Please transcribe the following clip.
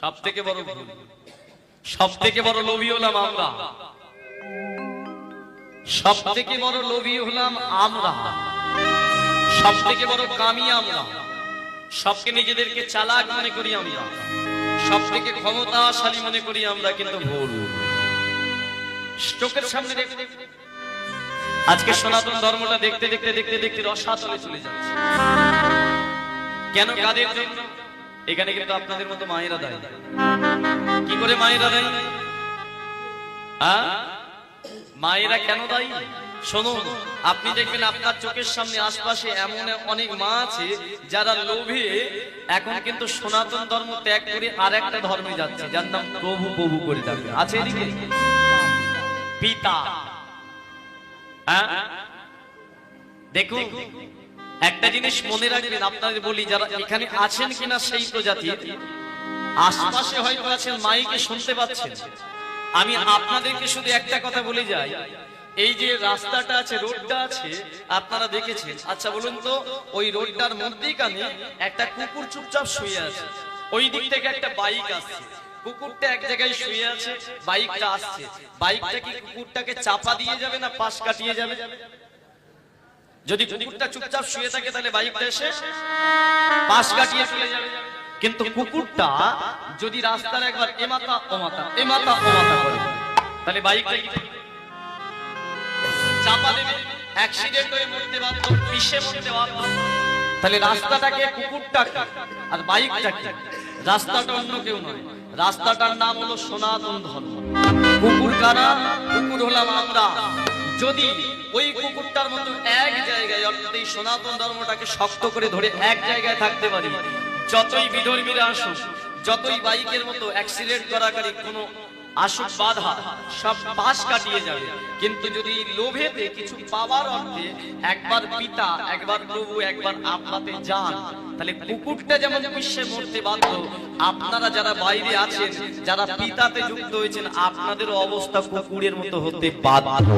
সব থেকে বড় ভুল। সব থেকে বড় লোভী হলাম আমরা। সব থেকে বড় লোভী হলাম আমরা। সব থেকে বড় কামি আমরা। সবকে নিজেদেরকে চালাক মনে করি আমরা। সব থেকে ক্ষমতাশালী মনে করি আমরা, কিন্তু ভুল। চোখের সামনে আজকে সনাতন ধর্মটা দেখতে দেখতে দেখতে দেখতে রসাতলে চলে যাচ্ছে। কেন কাদের জন্য? এখানে কিন্তু আপনাদের মতো মায়েরা দেয়। কি করে মায়েরা দেয়? মায়েরা কেন দায়ী? শুনুন আপনি দেখবেন আপনার চোখের সামনে আশপাশে এমন অনেক মা আছে যারা লোভে এখন কিন্তু সনাতন ধর্ম ত্যাগ করে আর একটা ধর্মে যাচ্ছে, যার নাম প্রভু প্রভু করে ডাকে। আছে এদিকে? পিতা। হ্যাঁ দেখুন একটা জিনিস মনে রাখবেন, আপনাদের বলি, যারা এখানে আছেন কিনা সেই প্রজাতি। আশপাশে হয়তো আছেন, মাইকে শুনতে পাচ্ছেন। আমি আপনাদেরকে শুধু একটা কথা বলে যাই। এই যে রাস্তাটা আছে, রোডটা আছে, আপনারা দেখেছেন। আচ্ছা বলুন তো, ওই রোডটার মধ্যেখানে একটা কুকুর চুপচাপ শুয়ে আছে। ওই দিক থেকে একটা বাইক আসছে। কুকুরটা এক জায়গায় শুয়ে আছে, বাইকটা আসছে। বাইকটা কি কুকুরটাকে চাপা দিয়ে যাবে না পাশ কাটিয়ে যাবে? যদি কুকুরটা চুপচাপ শুয়ে থাকে, তাহলে বাইকটা এসে পাশ কাটিয়ে চলে যাবে। কিন্তু কুকুরটা যদি রাস্তার একবার এমাতা ওমাতা এমাতা ওমাতা করে তাহলে বাইকটা চাপা দেবে অ্যাক্সিডেন্ট হয়ে মরতে বাধ্য, পিষে মরতে বাধ্য। তাহলে রাস্তাটাকে কুকুরটাকে আর বাইকটাকে রাস্তাটা অন্য কেউ নয়। রাস্তাটার নাম হলো সনাতন ধর্ম। কুকুর কারা? কুকুর হলাম আমরা। যদি ওই কুকুরটার মতো এক এই সনাতন ধর্মটাকে শক্ত করে ধরে এক জায়গায় থাকতে পারি। যতই বিধর্মীরা আসুক, যতই বাইকের মতো অ্যাক্সিডেন্ট করাকারী কোনো আসুক বাধা, সব পাশ কাটিয়ে যাবে। কিন্তু যদি লোভেতে কিছু পাওয়ার অর্থে একবার পিতা, একবার প্রভু, একবার আপনাতে যান, তাহলে কুকুরটা যেমন বিশ্বে মরতে বাধ্য, আপনারা যারা বাইরে আছেন, যারা পিতাতে যুক্ত হয়েছেন, আপনাদেরও অবস্থা কুকুরের মতো হতে বাধ্য।